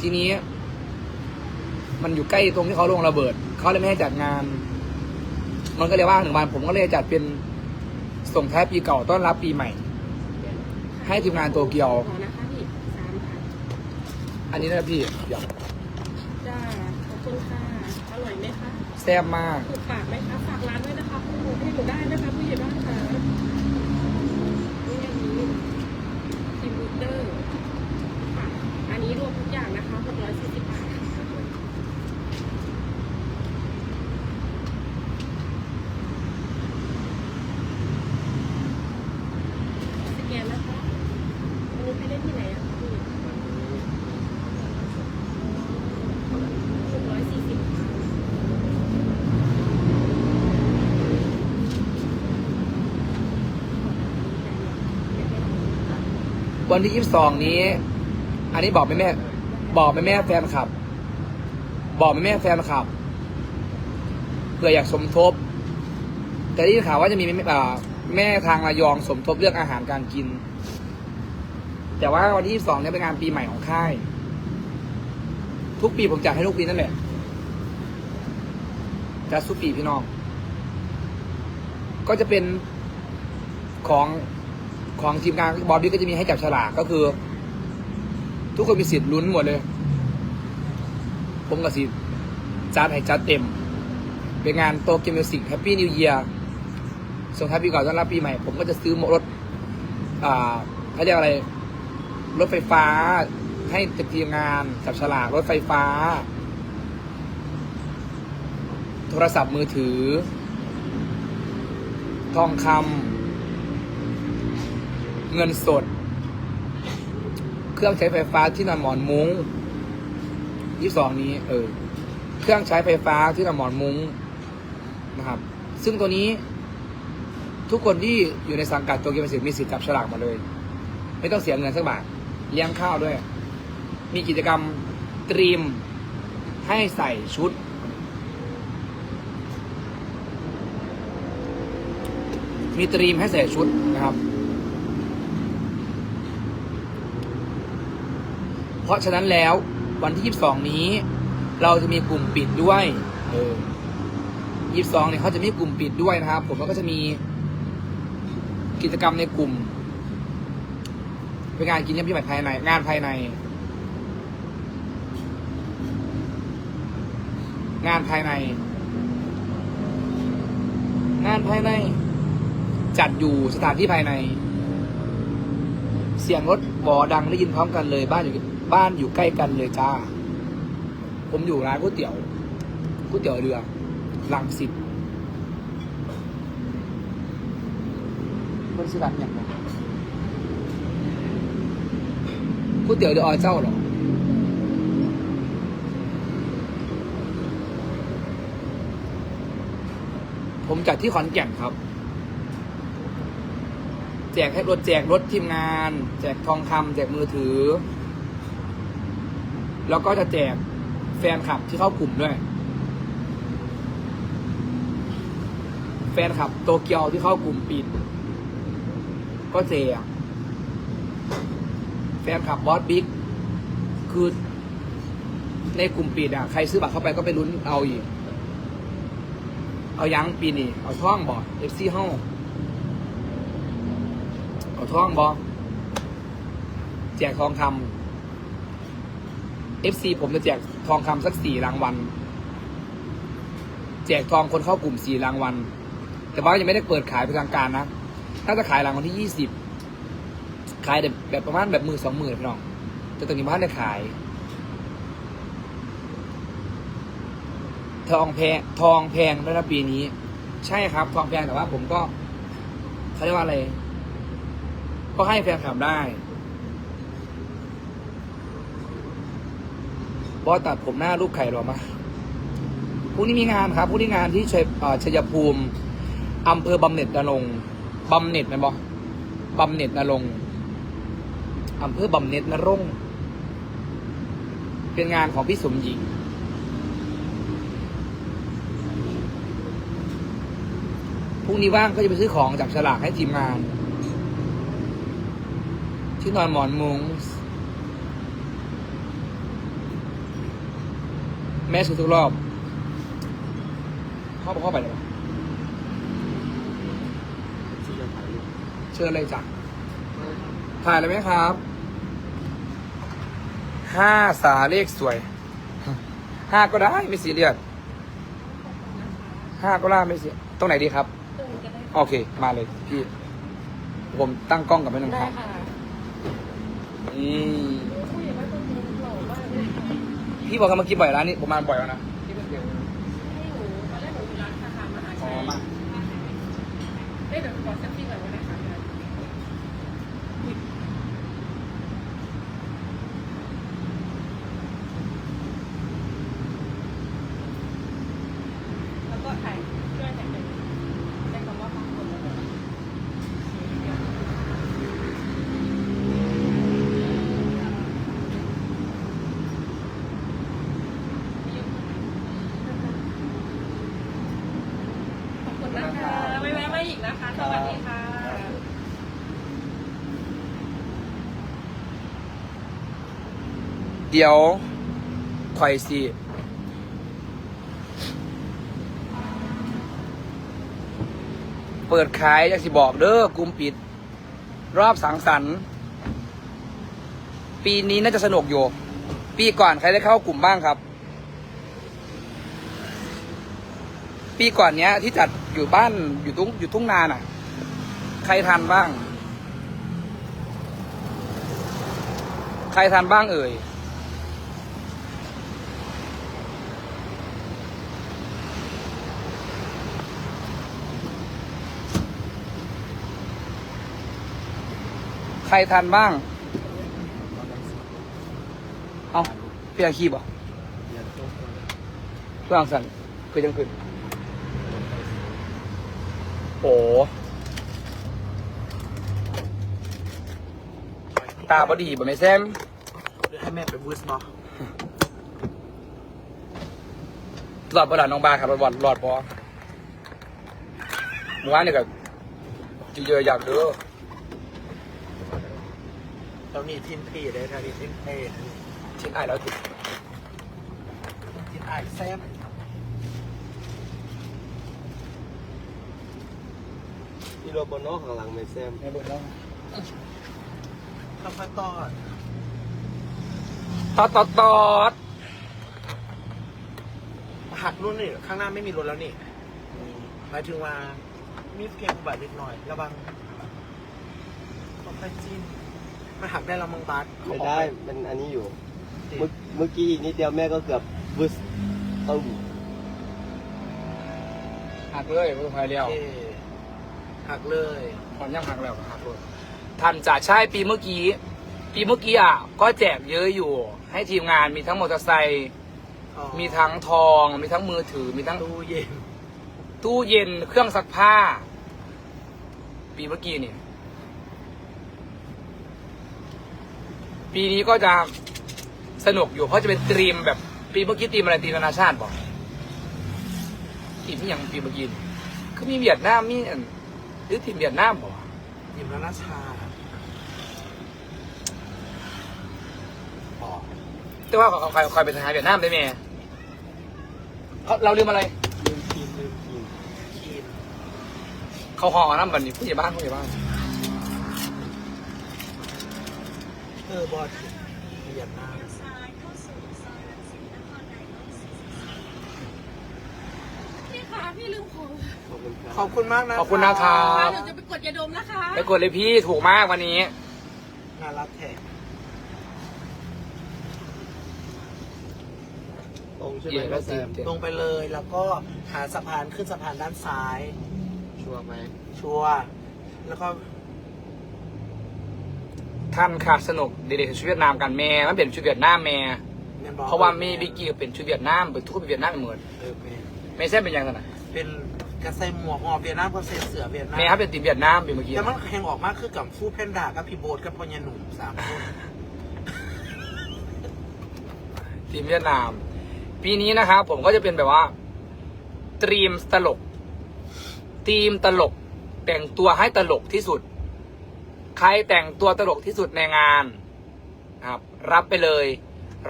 ทีนี้ มันอยู่ใกล้ตรงที่เขาลงระเบิด เขาเลยไม่ให้จัดงาน มันก็เลยว่างหนึ่งวัน ผมก็เลยจัดเป็นส่งท้ายปีเก่าต้อนรับปีใหม่ ให้ทีมงานโตเกียว ขอนะคะพี่สามค่ะอันนี้นะพี่เดี๋ยวจ้าขอบคุณค่ะอร่อยไหมคะแซ่บมาก ถูกปากไหมคะฝากร้านด้วยนะคะคุณผู้ให้หนูได้นะคะผู้ใหญ่บ้านค่ะนี่อันนี้ทีมบูเตอร์ค่ะอันนี้รวมทุกอย่าง นะคะ640บาทสแกนนะคะอันนี้ไปได้ที่ไหนอะคะพี่640ค่ะวันที่ยี่สิบสองนี้ อันนี้บอกแม่แม่ บอกแม่แม่แฟนคลับ บอกแม่แม่แฟนคลับเพื่ออยากสมทบ แต่ได้ยินข่าวว่าจะมีแม่แม่ทางระยองสมทบเรื่องอาหารการกิน แต่ว่าวันที่ยี่สิบสองเนี่ยเป็นงานปีใหม่ของค่าย ทุกปีผมจัดให้ทุกปีนั่นแหละจัดทุกปีพี่น้อง ก็จะเป็นของของทีมงานบอดี้ก็จะมีให้จับฉลากก็คือ ทุกคนมีสิทธิ์ลุ้นหมดเลย ผมกับสิจัดให้จัดเต็ม เป็นงานโตเกียวมิวสิกแฮปปี้นิวเยียร์ส่งท้ายปีเก่าต้อนรับปีใหม่ ผมก็จะซื้อรถอ่าเขาเรียกอะไร รถไฟฟ้า ให้ทีมงานจับฉลากรถไฟฟ้า โทรศัพท์มือถือ ทองคำเงินสด เครื่องใช้ไฟฟ้าที่นอนหมอนมุ้งยี่สองนี้ เออ เครื่องใช้ไฟฟ้าที่นอนหมอนมุ้งนะครับ ซึ่งตัวนี้ ทุกคนที่อยู่ในสังกัดตัวเกมสิทธิ์มีสิทธิ์จับฉลากมาเลย ไม่ต้องเสียเงินสักบาทเลี้ยงข้าวด้วย มีกิจกรรมตรีมให้ใส่ชุด มีตรีมให้ใส่ชุดนะครับ เพราะฉะนั้นแล้ววันที่ 22 นี้ เราจะมีกลุ่มปิดด้วยเออ22เนี่ยเขาจะมีกลุ่มปิดด้วยนะครับ ผมแล้วก็จะมีกิจกรรมในกลุ่มเป็นงานกินเลี้ยงพี่ใหม่ภายใน งานภายใน งานภายใน งานภายใน จัดอยู่สถานที่ภายใน เสียงรถบอดังได้ยินพร้อมกันเลยบ้านอยู่ บ้านอยู่ใกล้กันเลยจ้า ผมอยู่ร้านก๋วยเตี๋ยวก๋วยเตี๋ยวเรือลังสิตคนชื่อร้านอย่างไรก๋วยเตี๋ยวเรืออเจ้าหรอผมจัดที่ขอนแก่นครับ แจกให้รถแจกรถทีมงาน แจกทองคำแจกมือถือ แล้วก็จะแจกแฟนคลับที่เข้ากลุ่มด้วย แฟนคลับโตเกียวที่เข้ากลุ่มปิด ก็แจกแฟนคลับบอสบิ๊กคือในกลุ่มปิดอะใครซื้อบัตรเข้าไปก็ไปลุ้นเอาอีก เอายังปีนี่เอาท่องบอเอฟซีห้องเอาท่องบอแจกทองคำ FC ผมจะแจกทองคำสักสี่รางวัล แจกทองคนเข้ากลุ่มสี่รางวัล แต่ว่ายังไม่ได้เปิดขายเป็นทางการนะถ้าจะขายรางวัลที่ยี่สิบ ขายแบบแบบประมาณแบบมือสองหมื่นพี่น้อง แต่ตอนนี้บ้านได้ขาย ทองแพงทองแพงด้วยนะปีนี้ ใช่ครับ ทองแพงแต่ว่าผมก็เขาเรียกว่าอะไร ก็ให้แฟนคลับได้ บอสตัดผมหน้ารูปไข่หรอมาพรุ่งนี้มีงานครับพรุ่งนี้งานที่ชัยอชัยภูมิอำเภอบำเหน็จนรงบำเหน็จนะบอบำเหน็จนรงอำเภอบำเหน็จนรงเป็นงานของพี่สมหญิงพรุ่งนี้ว่างก็จะไปซื้อของจากฉลากให้ทีมงาน ที่นอนหมอนมุง้ง แม่สุดทุกรอบเข้าไปเข้าไปเลยปะที่จะถ่ายรูปเชิญเลยจ้ะถ่ายเลยไหมครับห้าสาเลขสวยห้าก็ได้ไม่ซีเรียสห้าก็ได้ไม่ซีตรงไหนดีครับตรงนี้ก็ได้โอเค มาเลยพี่ ผมตั้งกล้องกับแม่น้องได้ครับค่ะอืมผู้ใหญ่บ้านตัวจริงหล่อมากเลยค่ะ พี่บอกกันเมื่อกี้บ่อยร้านนี้ผมมาบ่อยแล้วนะที่เป็นเดียวให้หนูตอนแรกหนูอยู่ร้านสาขามหาอ๋อชัยมาได้เดี๋ยวขอเซฟตี้ก่อนก็ได้ค่ะแล้วก็ถ่ายช่วยถ่ายเป็นได้คำว่าบางคนแล้วก็ขอบคุณนะคะไม่แวะมาอีกนะคะ สวัสดีค่ะ เดี๋ยวคอยสิเปิดขายอยากสิบอกเด้อกลุ่มปิด รอบสังสรรค์ ปีนี้น่าจะสนุกอยู่ ปีก่อนใครได้เข้ากลุ่มบ้างครับ ปีก่อนเนี้ย ที่จัดอยู่บ้านอยู่ทุ่งอยู่ทุ่งนาน่ะ ใครทันบ้าง ใครทันบ้างเอ่ย ใครทันบ้าง เอาเพียงคีบอะเรียนโต๊ะก่อนเพื่องสันคือจังขึ้น โอ้ตาบอดีบ่ไม่แซมเดี๋ยวให้แม่ไปบูสต์เนาะหลอดบลาน้องบาครับหลอดหลอดพอเมื่อวานนี่ก็จีเยอะอยากเด้อ เรานี่ทิ้นพีได้ทานี่ทินเพย์ชิ้นอ้ายแล้วติดทินไอแซมที่โรบโนอข้างหลังไม่แซมในเบิดแล้วข้าวผัดตอดตอดตอดตอดหักนู่นนี่ข้างหน้าไม่มีรถแล้วนี่หมายถึงว่ามีเพียงอุบัติเหตุหน่อยระวังต้องไปจิ้ม มันหักได้และมังบาสเขาไม่ออกได้ไปมันอันนี้อยู่ติเมื่อเมื่อกี้อีกนิดเดียวแม่ก็เกือบบึ้สตึ้มหักเลยไม่ต้องพายเลี้ยวโอเคหักเลยผ่อนย่ำหักแล้วก็หักเลยทันจ่าใช่ปีเมื่อกี้ ปีเมื่อกี้อะ ก็แจกเยอะอยู่ ให้ทีมงานมีทั้งมอเตอร์ไซค์ อ๋อมีทั้งทอง มีทั้งมือถือ มีทั้งตู้เย็นตู้เย็น เครื่องซักผ้า ปีเมื่อกี้นี่ ปีนี้ก็จะสนุกอยู่เพราะจะเป็นตรีมแบบปีเมื่อกี้ตรีมอะไรตรีมนานาชาติบอกตรีมที่ยังปีเมื่อกี้นี่คือมีเวียดนามมีอันหรือทีมเวียดนามบอกยิมนานาชาอ๋อแต่ว่าเขาใครใครเป็นทหารเวียดนามได้ไหมเขาเราลืมอะไรลืมทีมลืมทีมคีนเขาห่อน้ำบันนี้ผู้ใหญ่บ้านผู้ใหญ่บ้าน เออบอลเวียดนามพี่คะพี่ลืมของขอบคุณครับขอบคุณมากนะขอบคุณนะครับเดี๋ยวจะไปกดยาดมนะคะไปกดเลยพี่ถูกมากวันนี้ น่ารักแท้ตรงใช่ไหมเย็นแล้วแซมสิลงไปเลยแล้วก็หาสะพานขึ้นสะพานด้านซ้าย ชัวร์ไหมชัวร์แล้วก็ ท่านค่ะสนุกเด็กๆชุดเวียดนามกันแม่มันเป็นชุดเวียดนามแม่แมนบอลเพราะว่ามีบิกกี้เป็นชุดเวียดนามเป็นทุกคนเป็นเวียดนามเหมือนเออเป็นไม่ใช่เป็นอย่างนั้นนะเป็นกระใส่หมวกหอบเวียดนามก็ใส่เสือเวียดนามแม่ครับเป็นทีมเวียดนามเป็นเมื่อกี้แต่มันแข่งออกมากคือกับฟู้แพนด้ากับพี่โบ๊ทกับพ่อใหญ่หนุ่มสามคนทีมเวียดนาม ปีนี้นะครับผมก็จะเป็นแบบว่าตรีมตลกทีมตลกแต่งตัวให้ตลกที่สุด ใครแต่งตัวตลกที่สุดในงานนะครับรับไปเลย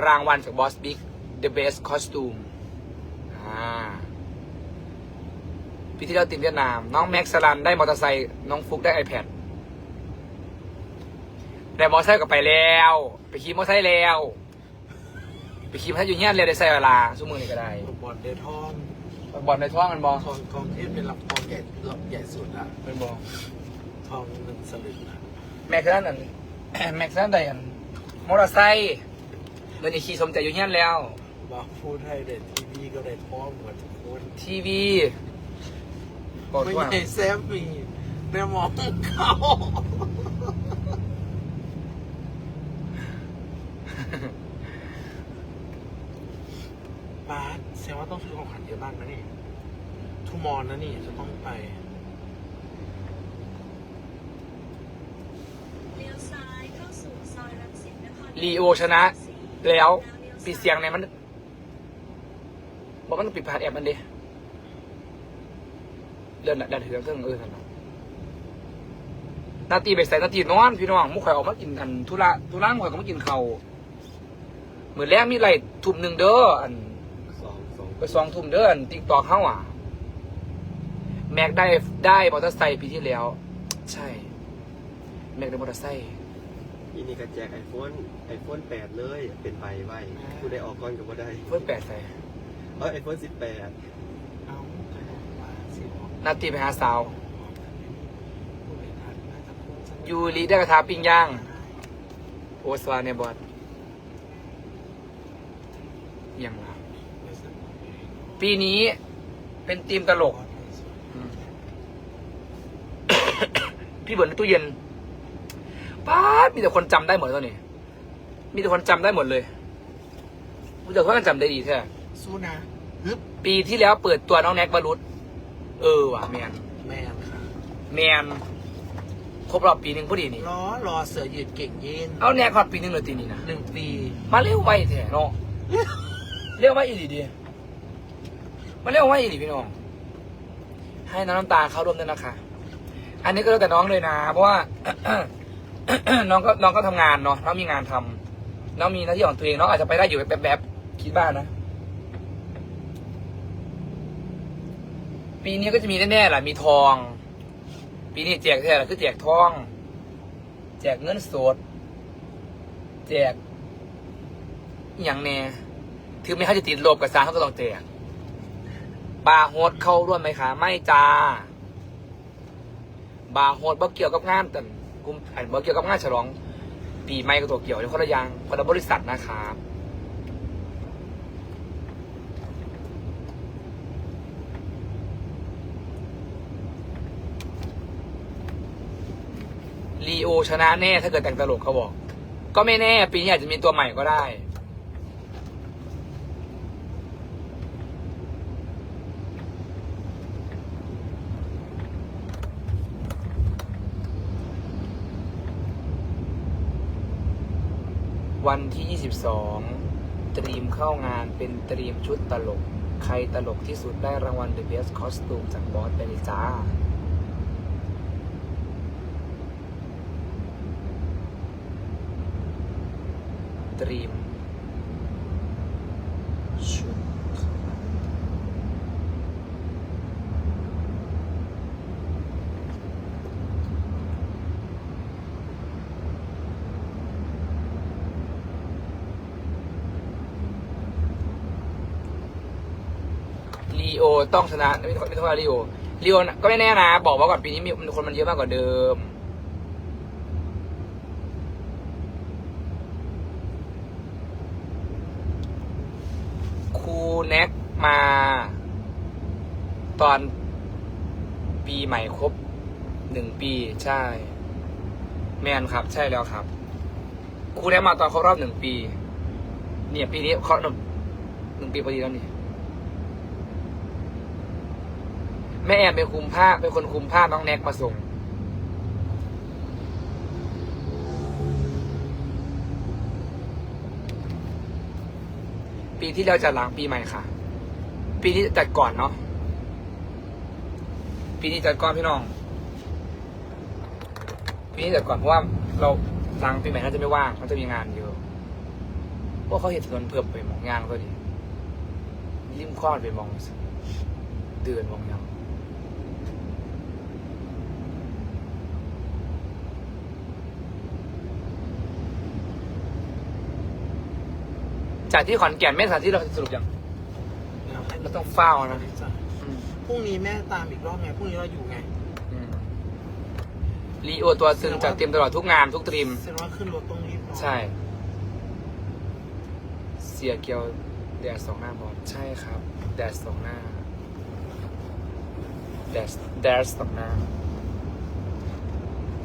รางวัลจากบอสบิ๊ก the best costume อ่าปีที่แล้วติมเวียดนาม น้องแม็กซ์สลันได้มอเตอร์ไซค์น้องฟุกได้ iPad ได้มอเตอร์ไซค์ก็ไปแล้ว ไปขี่มอเตอร์ไซค์แล้ว ไปขี่มอเตอร์ไซค์อยู่เงี้ยเลยได้ใส่เวลาชั่วโมงนี้ก็ได้บอลเดทองบอลในท้องมันบอลทองทองที่เป็นลำทองใหญ่ลำใหญ่สุดอะเป็นบอลทองหนึ่งสลึงอะ แม็กซ์นั่นอันแม็กซ์นั่นได้อันมอเตอร์ไซค์เดี๋ยวนี้ขี่สมใจอยู่เงี้ยแล้วบอกพูดให้เด็ดทีวีก็ได้ทองหมดทุกคนทีวีบอกไม่ว่าใช่แซมมีแม่มองเขาบาสแซมว่าต้องซื้อของขวัญเยอะมากนะนี่ทูมอนนะนี่จะต้องไป เลี้ยวซ้ายเข้าสู่ซอยรังสิตนคร ลีโอชนะ แล้วปิดเสียงในมัน บอกมันต้องปิดผ่านแอปมันดิเดินดันถือเครื่องเออทันนาตีไปใส่นาตีนอนพี่น้องมุกข่อยออกมากินอันธุระธุระมุกข่อยก็มากินเขาวเหมือนแรกมีไรทุ่มหนึ่งเด้ออันสองสองไปสองทุ่มเด้ออันติ๊กตอกเข้าอะ แม็กได้ได้มอเตอร์ไซค์ปีที่แล้ว ใช่ แม็กได้มอเตอร์ไซค์ อีนี่ก็แจกไอโฟนไอโฟนแปดเลย เป็นใบไว้ผู้ได้ออกก่อนก็บ่ได้เพิ่มแปดใส่เออไอโฟนสิบแปดเอาแต่ว่าสิบออกนาตีไปหาสาว ผู้บริหารน่าจะพูดสักยูรีได้กระทาปิ้งย่าง โอสวาในบอดยังวะปีนี้เป็นทีมตลก อืม พี่เบิร์นในตู้เย็น ป้าดมีแต่คนจำได้หมดตอนนี้ มีแต่คนจำได้หมดเลยรู้จักว่ากันจำได้ดีแท้สู้นะฮึบปีที่แล้วเปิดตัวน้องแน็กบารุษเออว่ะแมนแมนค่ะแมนครบรอบปีหนึ่งพอดีนี่ ล้อรอเสือยืดเก่งเย็นเอาแน็กฮอตปีหนึ่งเลยตีนี้นะหนึ่งปีมาเร็วไวแท้เนาะเร็วไวอีหลีดีมาเร็วไวอีหลีพี่น้องให้น้องน้ำตาลเข้าร่วมด้วยนะคะ อันนี้ก็แล้วแต่น้องเลยนะ เพราะว่า น้องก็น้องก็ทำงานเนาะน้องมีงานทำน้องมีหน้าที่ของตัวเองน้องอาจจะไปได้อยู่แบบแบบคิดบ้างนะ ปีนี้ก็จะมีแน่ๆแหละมีทอง ปีนี้แจกแท้แหละคือแจกทอง แจกเงินสด แจกอย่างแน่ถึงไม่เขาจะติดลบกับซาเขาก็ต้องแจกบาร์โฮสเข้าร่วมไหมคะ ไม่จ้า บาร์โฮสบ่เกี่ยวกับงานแต่ กุมอันบ่เกี่ยวกับงานฉลอง ปีใหม่กับตัวเกี่ยวในคนละอยางคนละบริษัทนะครับลีโอชนะแน่ถ้าเกิดแต่งตลกเขาบอก ก็ไม่แน่ปีนี้อาจจะมีตัวใหม่ก็ได้ วันที่ 22 ตรีมเข้างานเป็นตรีมชุดตลก ใครตลกที่สุดได้รางวัล The Best Costume จากบอสไปเลยจ้าตรีม ชุดลี โอต้องชนะไม่ไม่ต้องว่าลีโอลีโอก็ไม่แน่นะ บอกว่าก่อนปีนี้มีคนมันเยอะมากกว่าเดิม ครูแน็กมา ตอนปีใหม่ครบหนึ่งปีใช่ แมนครับ ใช่แล้วครับครูแน็กมาตอนครบรอบหนึ่งปี เนี่ยปีนี้ครบหนึ่งปีพอดีแล้วนี่ แม่แอนเป็นคุมผ้าเป็นคนคุมผ้าน้องแน็กมาส่ง ปีที่แล้วจัดหลังปีใหม่ค่ะ ปีนี้จัดก่อนเนาะปีนี้จัดก่อนพี่น้อง ปีนี้จัดก่อนเพราะว่าเราหลังปีใหม่น่าจะไม่ว่างเขาจะมีงานเยอะพวกเขาเห็นถนนเพิ่มไปมองงานก็ดีริมคลอดไปมองเดือนมองยัง จากที่ขอนแก่นแม่สถานที่เราสรุปยังเดี๋ยวให้เราต้องเฝ้านะอืมพรุ่งนี้แม่ตามอีกรอบไงพรุ่งนี้เราอยู่ไงอืมลีโอตัวซึงจัดเตรียมตลอดทุกงานทุกตรีมแสดงว่าขึ้นรถต้องรีบนอนใช่ เสียเกียวแดดสองหน้าบอลใช่ครับ แดดสองหน้าแดดแดดสองหน้า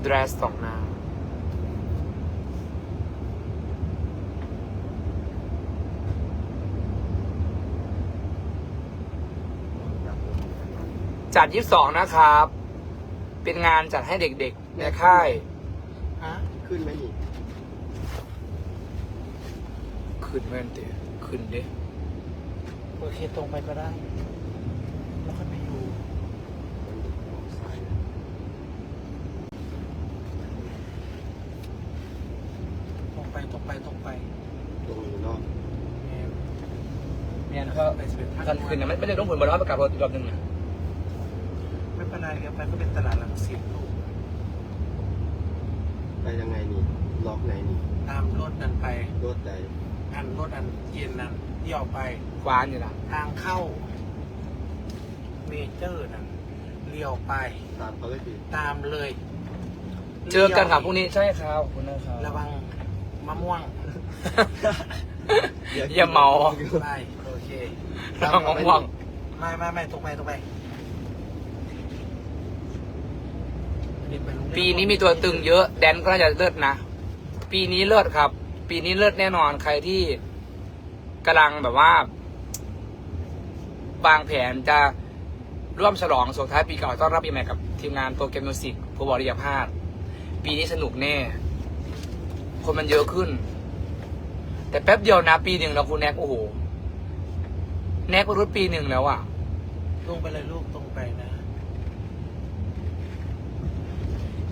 แดดสองหน้า จัดยี่สองนะครับ เป็นงานจัดให้เด็กๆในค่าย ฮะขึ้นไหมนี่ขึ้นเมื่อนเตะขึ้นเด้โอเคตรงไปก็ได้ แล้วค่อยไปอยู่มันออกซ้ายตรงไปตรงไปตรงไปตรงนี้เนาะ แม่เมียนก็กันขึ้นเนี่ยไม่ไม่ได้ต้องผลบอลประกาศรถอีกรอบหนึ่งนะ ไม่เป็นไรเดี๋ยวไปก็เป็นตลาดหลังสิบลูกไปยังไงนี่ล็อกไหนนี่ตามรถนั้นไป รถใดอันรถอันเย็นนั้นที่ออกไปหวานอยู่นะทางเข้า เมเจอร์นั้นเลี้ยวไป ตามเขาเลยพี่ตามเลยเจอกันครับพรุ่งนี้ใช่ครับขอบคุณนะครับระวังมะม่วงอย่าเมา ไปโอเคระวังง่วง ไม่ไม่ไม่ตรงไปตรงไปนี่ไปโรงเรียปีนี้มีตัวตึงเยอะ แดนก็น่าจะเลิศนะ ปีนี้เลิศครับ ปีนี้เลิศแน่นอนใครที่กำลังแบบว่าวางแผนจะร่วมฉลองส่งท้ายปีเก่าต้อนรับปีใหม่กับทีมงานโปรแกรมมิวสิกผู้บริยาภาสปีนี้สนุกแน่ คนมันเยอะขึ้น แต่แป๊บเดียวนะ ปีหนึ่งแล้วคุณแน็กโอ้โห แน็กก็รุดปีหนึ่งแล้วอะลงไปเลยลูกตรงไปนะ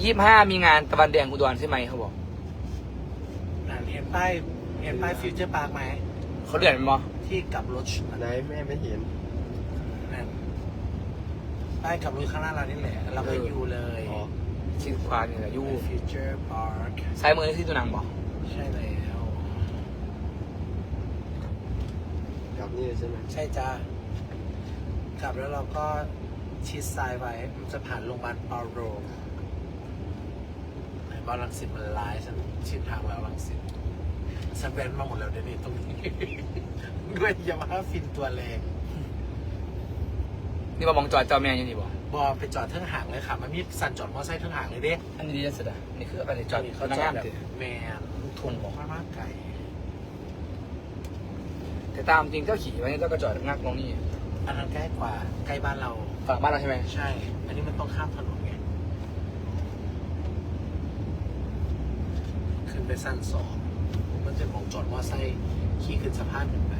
ยี่ห้ามีงานตะวันแดงอุดรใช่ไหมเขาบอกอ่านเห็นป้ายเห็นป้ายฟิวเจอร์พาร์คไหมเขาเดือดมั้ยที่กลับรถไหนแม่ไม่เห็น นั่นป้ายกลับรถข้างหน้าเรานี่แหละเราก็อยู่เลยอ๋อ ชิดขวานี่แหละยู่ฟิวเจอร์พาร์คซ้ายมือนี่ที่ตัวหนังบอกใช่แล้วกลับนี่ใช่ไหมใช่จ้ากลับแล้วเราก็ชิดซ้ายไว้มันจะผ่านโรงพยาบาลปาโร ไหนบ้านรังสิตมันลายฉันชิดทางแล้วรังสิตฉันเป็นมาหมดแล้วเดี๋ยวนี้ตรงนี้ ด้วยยามาฮ่าฟินตัวแรงนี่มามองจอดจอแมนอยู่นี่บอกบอไปจอดเทิงห่างเลยค่ะ มันมีสันจอดมอเตอร์ไซค์เทิงห่างเลยเด้อันนี้ดีที่สุดอะนี่คืออะไรจอดเขานั่งจอดงามแบบสิแมนลูกทุ่งบอกว่ามากไก่แต่ตามจริงเจ้าขี่ไว้นี่เจ้าก็จอดงักลงนี่อันนั้นใกล้กว่าใกล้บ้านเราฝั่งบ้านเราใช่ไหมใช่ อันนี้มันต้องข้ามถนนไง ขึ้นไปสั้นสองมันจะมองจอดมอไซค์ขี่ขึ้นสะพานขึ้นไป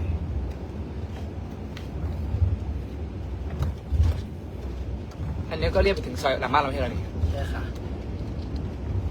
อันนี้ก็เรียกไปถึงซอยหลังบ้านเราใช่ไหมนี่ใช่ค่ะ